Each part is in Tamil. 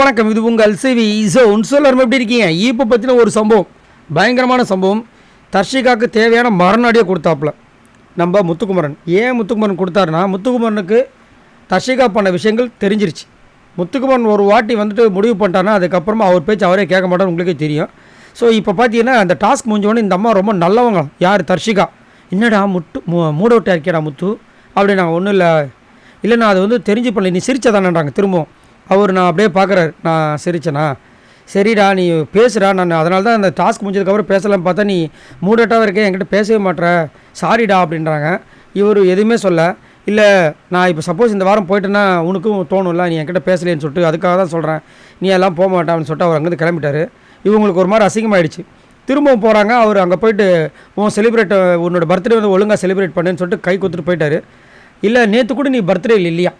வணக்கம். இது உங்கள் சிவி ஸோ உன்சோலர் எப்படி இருக்கீங்க? இப்போ பற்றின ஒரு சம்பவம். பயங்கரமான சம்பவம். தர்ஷிகாவுக்கு தேவையான மரணடியை கொடுத்தாப்புல. நம்ம முத்துக்குமரன். ஏன் முத்துக்குமரன் கொடுத்தாருன்னா முத்துக்குமரனுக்கு தர்ஷிகா பண்ண விஷயங்கள் தெரிஞ்சிருச்சு. முத்துக்குமரன் ஒரு வாட்டி வந்துட்டு முடிவு பண்ணிட்டாருன்னா அதுக்கப்புறமா அவர் பேச்சு அவரே கேட்க மாட்டார் உங்களுக்கே தெரியும். ஸோ இப்போ பார்த்தீங்கன்னா அந்த டாஸ்க் முடிஞ்சோடனே இந்த அம்மா ரொம்ப நல்லவங்க. யார்? தர்ஷிகா. என்னடா முட்டு மூ- மூட இருக்கேடா முத்து? அப்படி நான் ஒன்றும் இல்லை. இல்லைண்ணா அது வந்து தெரிஞ்சு பண்ணல நீ சிரிச்சதானன்றாங்க. திரும்பவும். அவர் நான் அப்படியே பார்க்குறாரு. நான் சிரிச்சேனா? சரிடா நீ பேசுடா. நான் அதனால தான் அந்த டாஸ்க் முடிஞ்சதுக்கப்புறம் பேசலாம் பார்த்தா நீ மூடட்டாக இருக்கேன் என்கிட்ட பேசவே மாட்ற. சாரிடா அப்படின்றாங்க. இவர் எதுவுமே சொல்ல. இல்லை நான் இப்போ சப்போஸ் இந்த வாரம் போயிட்டேன்னா உனக்கும் தோணும்ல நீ என்கிட்ட பேசலேன்னு சொல்லிட்டு அதுக்காக தான் சொல்கிறேன் நீ எல்லாம் போக மாட்டான்னு சொல்லிட்டு அவர் அங்கேருந்து கிளம்பிட்டாரு. இவங்களுக்கு ஒரு மாதிரி அசிங்கமாயிடுச்சு. திரும்பவும் போகிறாங்க அவர் அங்கே போயிட்டு உன் செலிப்ரேட் உன்னோட பர்த்டே வந்து ஒழுங்காக செலிப்ரேட் பண்ணுன்னு சொல்லிட்டு கை கொடுத்துட்டு போயிட்டாரு. இல்லை நேற்று கூட நீ பர்த்டே இல்லையா?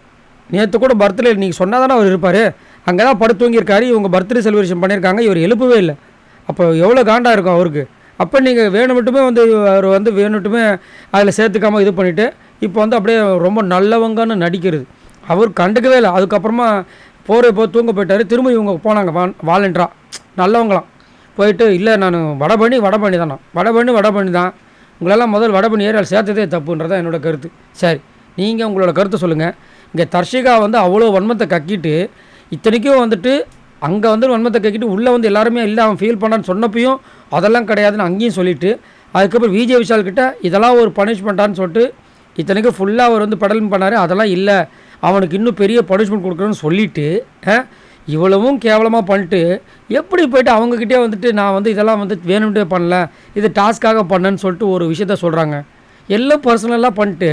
நேற்று கூட பர்த்டே நீங்கள் சொன்னால் தானே அவர் இருப்பார்? அங்கே தான் படுத்து தூங்கியிருக்காரு. இவங்க பர்த்டே செலிப்ரேஷன் பண்ணியிருக்காங்க. இவர் எழுப்பவே இல்லை. அப்போ எவ்வளோ காண்டாக இருக்கும் அவருக்கு? அப்போ நீங்கள் வேணுமட்டுமே வந்து அவர் வந்து வேணுட்டுமே அதில் சேர்த்துக்காமல் இது பண்ணிவிட்டு இப்போ வந்து அப்படியே ரொம்ப நல்லவங்கன்னு நடிக்கிறது. அவர் கண்டுக்கவே இல்லை. அதுக்கப்புறமா போகிற போ தூங்க போயிட்டார். திரும்ப இவங்க போனாங்க. வா வாலண்டரா நல்லவங்களாம். போயிட்டு இல்லை நான் வடபழனி வடபழனி தானா? வடபணி வடபணி தான். உங்களெல்லாம் முதல் வடபணி ஏரியாவில் சேர்த்ததே தப்புன்றதான் என்னோட கருத்து. சரி நீங்கள் உங்களோட கருத்தை சொல்லுங்கள் இங்கே தர்ஷிகா வந்து அவ்வளோ வன்மத்தை கக்கிட்டு இத்தனைக்கும் வந்துட்டு அங்கே வந்து வன்மத்தை கக்கிட்டு உள்ளே வந்து எல்லாருமே இல்லை அவன் ஃபீல் பண்ணான்னு சொன்னப்பையும் அதெல்லாம் கிடையாதுன்னு அங்கேயும் சொல்லிட்டு அதுக்கப்புறம் விஜய் விஷால் கிட்ட இதெல்லாம் ஒரு பனிஷ்மெண்ட்டான்னு சொல்லிட்டு இத்தனைக்கும் ஃபுல்லாக அவர் வந்து படலும் பண்ணார் அதெல்லாம் இல்லை அவனுக்கு இன்னும் பெரிய பனிஷ்மெண்ட் கொடுக்குறோன்னு சொல்லிவிட்டு இவ்வளவும் கேவலமாக பண்ணிட்டு எப்படி போயிட்டு அவங்கக்கிட்டே வந்துட்டு நான் வந்து இதெல்லாம் வந்து வேணும்ட்டே பண்ணல இது டாஸ்க்காக பண்ணேன்னு சொல்லிட்டு ஒரு விஷயத்த சொல்கிறாங்க எல்லாம் பர்சனலாக பண்ணிட்டு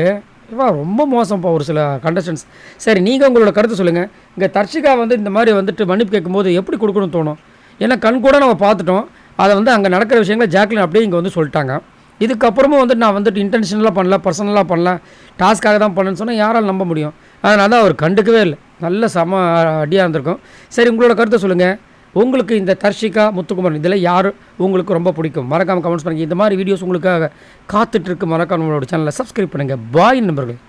இவா ரொம்ப மோசம்ப்பா ஒரு சில கண்டஸ்டன்ஸ் சரி நீங்கள் உங்களோட கருத்து சொல்லுங்கள் இங்கே தர்ஷிகா வந்து இந்த மாதிரி வந்துட்டு மன்னிப்பு கேட்கும்போது எப்படி கொடுக்கணும்னு தோணும்? ஏன்னா கண் கூட நம்ம பார்த்துட்டோம். அதை வந்து அங்கே நடக்கிற விஷயங்களை ஜாக்லின் அப்படியே இங்கே வந்து சொல்லிட்டாங்க. இதுக்கப்புறமும் வந்துட்டு நான் வந்துட்டு இன்டென்ஷனலாக பண்ணல பர்சனலாக பண்ணல. டாஸ்க்காக தான் பண்ணேன்னு சொன்னால் யாரால் நம்ப முடியும்? அதனால தான் அவர் கண்டுக்கவே இல்லை. நல்ல சம அடியாக இருந்திருக்கும். சரி உங்களோட கருத்தை சொல்லுங்கள் உங்களுக்கு இந்த தர்ஷிகா முத்துக்குமரன் இதில் யார் உங்களுக்கு ரொம்ப பிடிக்கும்? மறக்காமல் கமெண்ட்ஸ் பண்ணுங்கள் இந்த மாதிரி வீடியோஸ் உங்களுக்காக காத்துட்ருக்கு மறக்காம நம்மளோட சேனலை சப்ஸ்கிரைப் பண்ணுங்கள் பாய் நண்பர்கள்.